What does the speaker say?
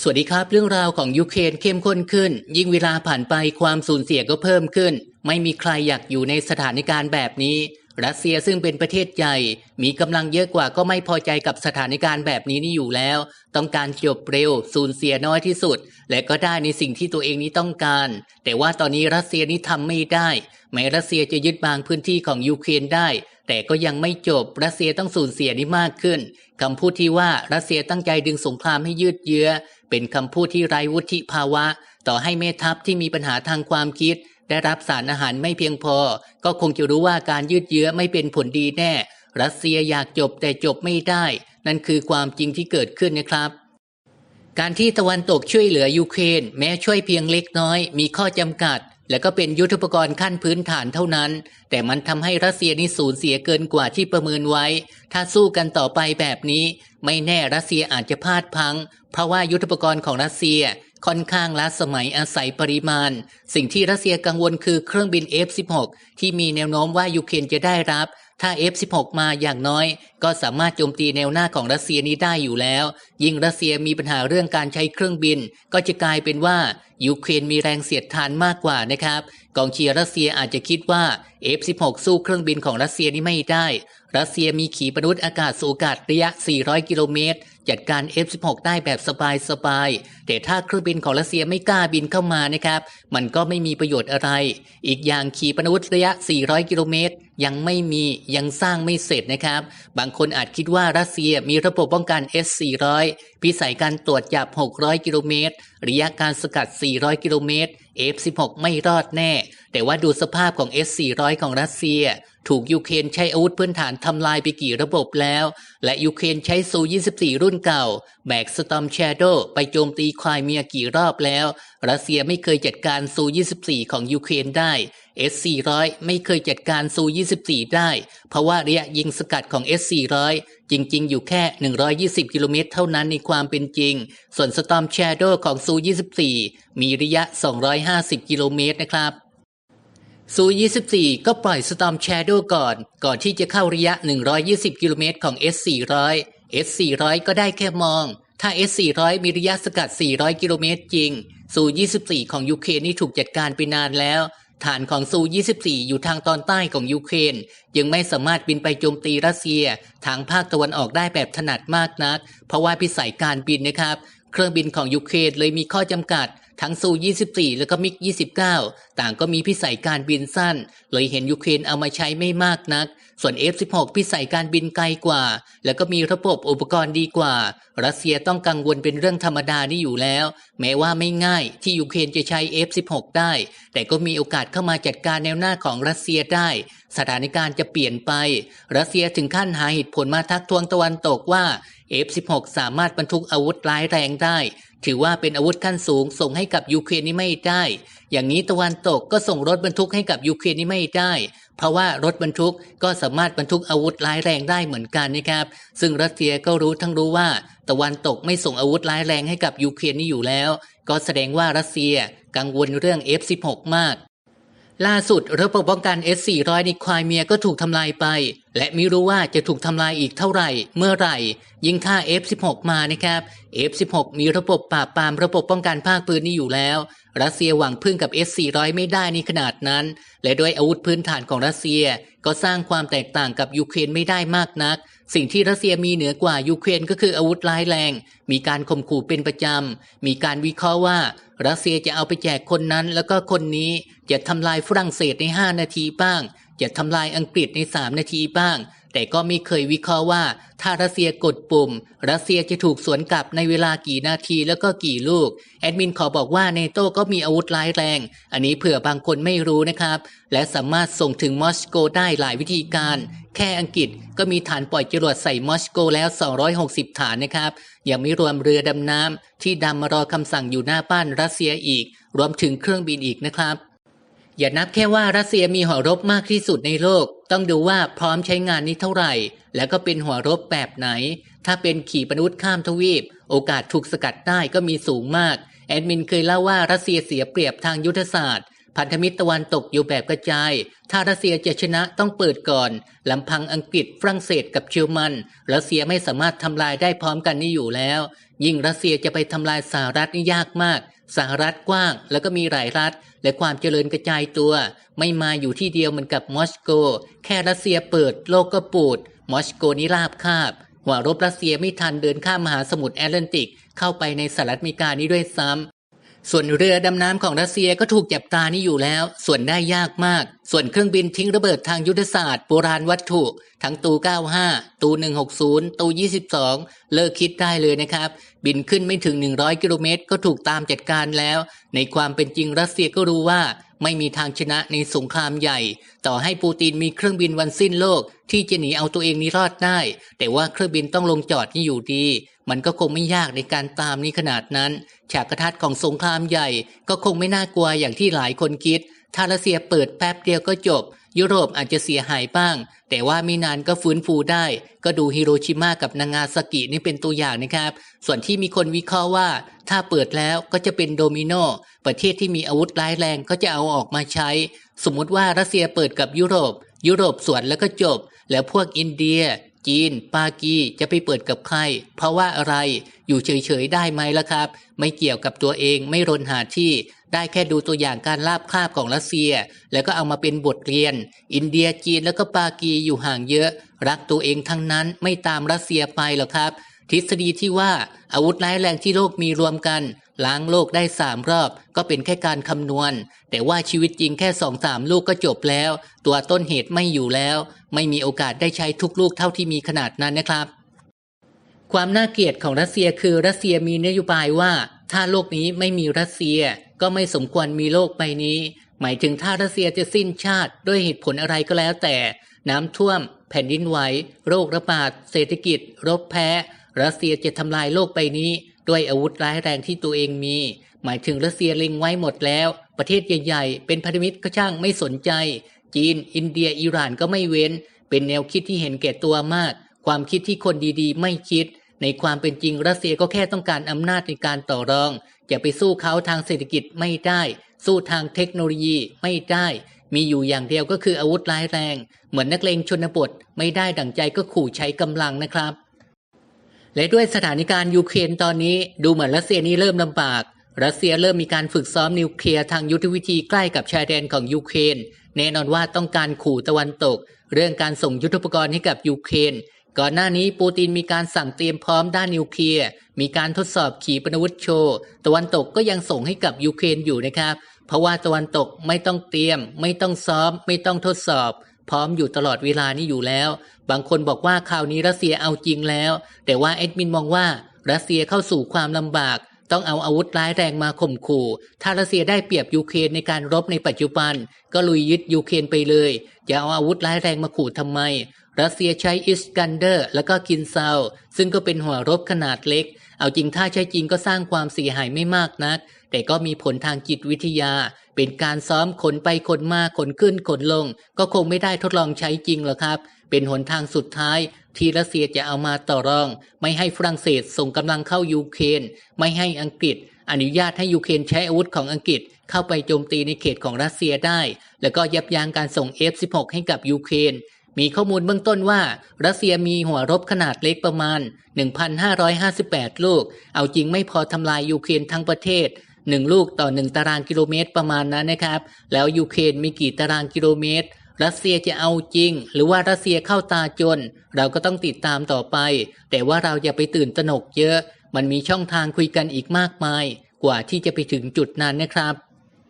สวัสดีครับ เรื่องราวของยูเครนเข้มข้นขึ้น ยิ่งเวลาผ่านไปความสูญเสียก็เพิ่มขึ้น ไม่มีใครอยากอยู่ในสถานการณ์แบบนี้ รัสเซียซึ่งเป็นประเทศใหญ่มีกำลังเยอะกว่าก็ไม่พอใจกับสถานการณ์แบบนี้นี่อยู่แล้ว ต้องการจบเร็ว สูญเสียน้อยที่สุด และก็ได้ในสิ่งที่ตัวเองนี้ต้องการ แต่ว่าตอนนี้รัสเซียนี่ทำไม่ได้ แม้รัสเซียจะยึดบางพื้นที่ของยูเครนได้แต่ก็ยังไม่จบรัสเซียต้องสูญเสียนี้มากขึ้นคำพูดที่ว่ารัสเซียตั้งใจดึงสงครามให้ยืดเยื้อ เป็นคำพูดที่ไร้วุฒิภาวะ ต่อให้เมทัพที่มีปัญหาทางความคิด ได้รับสารอาหารไม่เพียงพอ ก็คงจะรู้ว่าการยืดเยื้อไม่เป็นผลดีแน่ รัสเซียอยากจบแต่จบไม่ได้ นั่นคือความจริงที่เกิดขึ้นนะครับ การที่ตะวันตกช่วยเหลือยูเครนแม้ช่วยเพียงเล็กน้อย มีข้อจำกัด และก็เป็นยุทธปกรณ์ขั้นพื้นฐานเท่านั้น แต่มันทำให้รัสเซียนี่สูญเสียเกินกว่าที่ประเมินไว้ ถ้าสู้กันต่อไปแบบนี้ ไม่แน่รัสเซียอาจจะพลาดพัง เพราะว่ายุทธปกรณ์ของรัสเซียค่อนข้างล้าสมัยอาศัยปริมาณ สิ่งที่รัสเซียกังวลคือเครื่องบิน F-16 ที่มีแนวโน้มว่ายูเครนจะได้รับถ้า F-16 มาอย่างน้อย ก็สามารถโจมตีแนวหน้าของรัสเซียนี้ได้อยู่แล้ว ยิ่งรัสเซียมีปัญหาเรื่องการใช้เครื่องบิน ก็จะกลายเป็นว่ายูเครนมีแรงเสียดทานมากกว่านะครับ กองเชียร์รัสเซียอาจจะคิดว่า F-16 สู้เครื่องบินของรัสเซียนี้ไม่ได้ รัสเซียมีขีปนาวุธอากาศสูอากาศระยะ 400 กิโลเมตร จัดการ F-16 ได้แบบสบายๆ แต่ถ้าเครื่องบินของรัสเซียไม่กล้าบินเข้ามานะครับ มันก็ไม่มีประโยชน์อะไร อีกอย่างขีปนาวุธระยะ 400 กิโลเมตร ยังไม่มียังสร้างไม่เสร็จนะครับ บางคนอาจคิดว่ารัสเซียมีระบบป้องกัน S-400 พิสัยการตรวจจับ 600 กิโลเมตร ระยะการสกัด 400 กิโลเมตร F-16 ไม่รอดแน่ แต่ว่าดูสภาพของ S-400 ของรัสเซีย ถูกยูเครนใช้อาวุธพื้นฐานทำลายไปกี่ระบบแล้ว และยูเครนใช้ซู 24 รุ่นเก่า แบกสตอมแชโดไปโจมตีควายเมียกี่รอบแล้ว รัสเซียไม่เคยจัดการซู 24 ของยูเครนได้ S400 ไม่เคยจัดการซู 24 ได้ เพราะว่าระยะยิงสกัดของ S400 จริง ๆ อยู่แค่ 120 กิโลเมตรเท่านั้นในความเป็นจริง ส่วน Storm Shadow ของซู 24 มีระยะ 250 กิโลเมตรนะครับ ซู24 ก็ปล่อย Storm Shadow ก่อน ก่อนที่จะเข้าระยะ 120 กิโลเมตรของ S400 S400 ก็ได้แค่มอง ถ้า S400 มีระยะสกัด 400 กิโลเมตรจริง ซู24 ของยูเครนนี่ถูกจัดการไปนานแล้ว ฐานของซู24 อยู่ทางตอนใต้ของยูเครนยังไม่สามารถบินไปโจมตีรัสเซีย ทางภาคตะวันออกได้แบบถนัดมากนัก เพราะว่าพิสัยการบินนะครับ เครื่องบินของยูเครนเลยมีข้อจำกัด ทั้งซู 24 แล้วก็มิก 29 ต่างก็มีพิสัยการบินสั้น เลยเห็นยูเครนเอามาใช้ไม่มากนัก ส่วน F16 พิสัยการบินไกลกว่า แล้วก็มีระบบอุปกรณ์ดีกว่า รัสเซียต้องกังวลเป็นเรื่องธรรมดานี่อยู่แล้ว แม้ว่าไม่ง่ายที่ยูเครนจะใช้ F16 ได้ แต่ก็มีโอกาสเข้ามาจัดการแนวหน้าของรัสเซียได้ สถานการณ์จะเปลี่ยนไป รัสเซียถึงขั้นหาเหตุผลมาทักทวงตะวันตกว่า F16 สามารถบรรทุกอาวุธร้ายแรงได้ ถือว่าเป็นอาวุธขั้นสูงส่งให้กับยูเครนนี่ไม่ได้ อย่างนี้ตะวันตกก็ส่งรถบรรทุกให้กับยูเครนนี่ไม่ได้ เพราะว่ารถบรรทุกก็สามารถบรรทุกอาวุธร้ายแรงได้เหมือนกันนะครับ ซึ่งรัสเซียก็รู้ทั้งรู้ว่า ตะวันตกไม่ส่งอาวุธร้ายแรงให้กับยูเครนนี่อยู่แล้ว ก็แสดงว่ารัสเซียกังวลเรื่อง F16 มาก ล่าสุดระบบป้องกัน S400 ในควายเมียก็ถูกทำลายไป และไม่รู้ว่าจะถูกทำลายอีกเท่าไหร่ เมื่อไหร่ ยิ่งถ้า F16 มานะครับ F16 มีระบบปราบปรามระบบป้องกันภาคพื้นนี่อยู่แล้ว รัสเซียหวังพึ่งกับ S400 ไม่ได้นี่ขนาดนั้น และด้วยอาวุธพื้นฐานของรัสเซียก็สร้างความแตกต่างกับยูเครนไม่ได้มากนัก สิ่งที่รัสเซียมีเหนือกว่ายูเครนก็คืออาวุธร้ายแรง มีการข่มขู่เป็นประจำ มีการวิเคราะห์ว่า รัสเซียจะเอาไปแจกคนนั้น แล้วก็คนนี้จะทำลายฝรั่งเศสใน 5 นาทีบ้าง จะทำลายอังกฤษใน 3 นาทีบ้าง แต่ก็ไม่เคยวิเคราะห์ว่า ถ้ารัสเซียกดปุ่ม รัสเซียจะถูกสวนกลับในเวลากี่นาทีแล้วก็กี่ลูก แอดมินขอบอกว่าเนโตก็มีอาวุธร้ายแรง อันนี้เผื่อบางคนไม่รู้นะครับ และสามารถส่งถึงมอสโกได้หลายวิธีการ แค่อังกฤษก็มีฐานปล่อยจรวดใส่มอสโกแล้ว 260 ฐานนะครับ ยังไม่รวมเรือดำน้ำที่ดำมารอคำสั่งอยู่หน้าบ้านรัสเซียอีก รวมถึงเครื่องบินอีกนะครับอย่านับแค่ว่ารัสเซียมีหัวรบมากที่สุดในโลก ต้องดูว่าพร้อมใช้งานนี้เท่าไหร่ แล้วก็เป็นหัวรบแบบไหน ถ้าเป็นขี่ปนาวุธข้ามทวีป โอกาสถูกสกัดได้ก็มีสูงมาก แอดมินเคยเล่าว่ารัสเซียเสียเปรียบทางยุทธศาสตร์ พันธมิตรตะวันตกอยู่แบบกระจาย ถ้ารัสเซียจะชนะต้องเปิดก่อนลำพังอังกฤษฝรั่งเศสกับเชลมัน รัสเซียไม่สามารถทำลายได้พร้อมกันนี่อยู่แล้ว ยิ่งรัสเซียจะไปทำลายสหรัฐนี่ยากมาก สหรัฐกว้างแล้วก็มีหลายรัฐ และความเจริญกระจายตัว ไม่มาอยู่ที่เดียวเหมือนกับมอสโก แค่รัสเซียเปิดโลกก็ปูด มอสโกนี่ราบคาบหัวรบรัสเซียไม่ทันเดินข้ามมหาสมุทรแอตแลนติก เข้าไปในสหรัฐอเมริกานี้ด้วยซ้ำ ส่วนเรือดำน้ำของรัสเซียก็ถูกจับตานี่อยู่แล้ว ส่วนได้ยากมาก ส่วนเครื่องบินทิ้งระเบิดทางยุทธศาสตร์โบราณวัตถุ ทั้งตู 95 ตู 160 ตู 22 เลิกคิดได้เลยนะครับ บินขึ้นไม่ถึง 100 กิโลเมตรก็ถูกตามจัดการแล้ว ในความเป็นจริงรัสเซียก็รู้ว่า ไม่มีทางชนะในสงครามใหญ่ ต่อให้ปูตินมีเครื่องบินวันสิ้นโลก ที่จะหนีเอาตัวเองนี้รอดได้ แต่ว่าเครื่องบินต้องลงจอดนี่อยู่ดี มันก็คงไม่ยากในการตามนี้ขนาดนั้น ฉากกระทัดของสงครามใหญ่ ก็คงไม่น่ากลัวอย่างที่หลายคนคิด ถ้ารัสเซียเปิดแป๊บเดียวก็จบ ยุโรปอาจจะเสียหายบ้าง แต่ว่าไม่นานก็ฟื้นฟูได้ ก็ดูฮิโรชิมากับนางาซากินี่เป็นตัวอย่างนะครับ ส่วนที่มีคนวิเคราะห์ว่า ถ้าเปิดแล้วก็จะเป็นโดมิโน ประเทศที่มีอาวุธร้ายแรงก็จะเอาออกมาใช้ สมมุติว่ารัสเซียเปิดกับยุโรป ยุโรปสวนแล้วก็จบ แล้วพวกอินเดีย จีน ปากีจะไปเปิดกับใคร เพราะว่าอะไรอยู่เฉยๆได้ไหมล่ะครับ ไม่เกี่ยวกับตัวเองไม่รนหาที่ ได้แค่ดูตัวอย่างการลาบคาบของรัสเซีย แล้วก็เอามาเป็นบทเรียน อินเดียจีนแล้วก็ปากีอยู่ห่างเยอะ รักตัวเองทั้งนั้นไม่ตามรัสเซียไปหรอกครับ ทฤษฎีที่ว่าอาวุธร้ายแรงที่โลกมีรวมกัน ล้างโลกได้สามรอบ ก็เป็นแค่การคำนวณ แต่ว่าชีวิตจริงแค่สองสามลูกก็จบแล้ว ตัวต้นเหตุไม่อยู่แล้ว ไม่มีโอกาสได้ใช้ทุกลูกเท่าที่มีขนาดนั้นนะครับ ความน่าเกลียดของรัสเซียคือรัสเซียมีนโยบายว่า ถ้าโลกนี้ไม่มีรัสเซีย ก็ไม่สมควรมีโลกใบนี้ หมายถึงถ้ารัสเซียจะสิ้นชาติด้วยเหตุผลอะไรก็แล้วแต่ น้ำท่วม แผ่นดินไหวโรคระบาดเศรษฐกิจ รบแพ้ รัสเซียจะทำลายโลกใบนี้ ด้วยอาวุธร้ายแรงที่ตัวเองมี หมายถึงรัสเซียเล็งไว้หมดแล้ว ประเทศใหญ่ๆ เป็นพันธมิตรก็ช่างไม่สนใจ จีน อินเดีย อิหร่านก็ไม่เว้น เป็นแนวคิดที่เห็นแก่ตัวมาก ความคิดที่คนดีๆ ไม่คิด ในความเป็นจริงรัสเซียก็แค่ต้องการอำนาจในการต่อรอง จะไปสู้เขาทางเศรษฐกิจไม่ได้ สู้ทางเทคโนโลยีไม่ได้ มีอยู่อย่างเดียวก็คืออาวุธร้ายแรง เหมือนนักเลงชนบทไม่ได้ดั่งใจก็ขู่ใช้กำลังนะครับ และด้วยสถานการณ์ยูเครนตอนนี้ดูเหมือนรัสเซียนี้เริ่มลำบาก รัสเซียเริ่มมีการฝึกซ้อมนิวเคลียร์ทางยุทธวิธีใกล้กับชายแดนของยูเครนแน่นอนว่าต้องการขู่ตะวันตก เรื่องการส่งยุทธปกรณ์ให้กับยูเครนก่อนหน้านี้ปูตินมีการสั่งเตรียมพร้อมด้านนิวเคลียร์ มีการทดสอบขีปนาวุธโชว์ ตะวันตกก็ยังส่งให้กับยูเครนอยู่นะครับ เพราะว่าตะวันตกไม่ต้องเตรียม ไม่ต้องซ้อม ไม่ต้องทดสอบ พร้อมอยู่ตลอดเวลานี้อยู่แล้ว บางคนบอกว่าข่าวนี้รัสเซียเอาจริงแล้ว แต่ว่าเอ็ดมินมองว่ารัสเซียเข้าสู่ความลำบาก ต้องเอาอาวุธร้ายแรงมาข่มขู่ ถ้ารัสเซียได้เปรียบยูเครนในการรบในปัจจุบัน ก็ลุยยึดยูเครนไปเลยจะเอาอาวุธร้ายแรงมาขู่ทำไม รัสเซียใช้อิสกันเดอร์ แล้วก็คินซาวซึ่งก็เป็นหัวรบขนาดเล็ก เอาจริงถ้าใช้จริงก็สร้างความเสียหายไม่มากนัก แต่ก็มีผลทางจิตวิทยา เป็นการซ้อมขนไปขนมาขนขึ้นขนลง ก็คงไม่ได้ทดลองใช้จริงหรอกครับ เป็นหนทางสุดท้ายที่รัสเซียจะเอามาต่อรอง ไม่ให้ฝรั่งเศสส่งกำลังเข้ายูเครนไม่ให้อังกฤษ อนุญาตให้ยูเครนใช้อาวุธของอังกฤษเข้าไปโจมตีในเขตของรัสเซียได้ แล้วก็ยับยั้งการส่ง F-16 ให้กับยูเครนมีข้อมูลเบื้องต้นว่า รัสเซียมีหัวรบขนาดเล็กประมาณ 1,558 ลูก เอาจริงไม่พอทำลายยูเครนทั้งประเทศ 1 ลูกต่อ 1 ตารางกิโลเมตรประมาณนั้นนะครับ แล้วยูเครนมีกี่ตารางกิโลเมตร รัสเซียจะเอาจริง หรือว่ารัสเซียเข้าตาจน เราก็ต้องติดตามต่อไป แต่ว่าเราอย่าไปตื่นตระหนกเยอะ มันมีช่องทางคุยกันอีกมากมาย กว่าที่จะไปถึงจุดนั้นนะครับ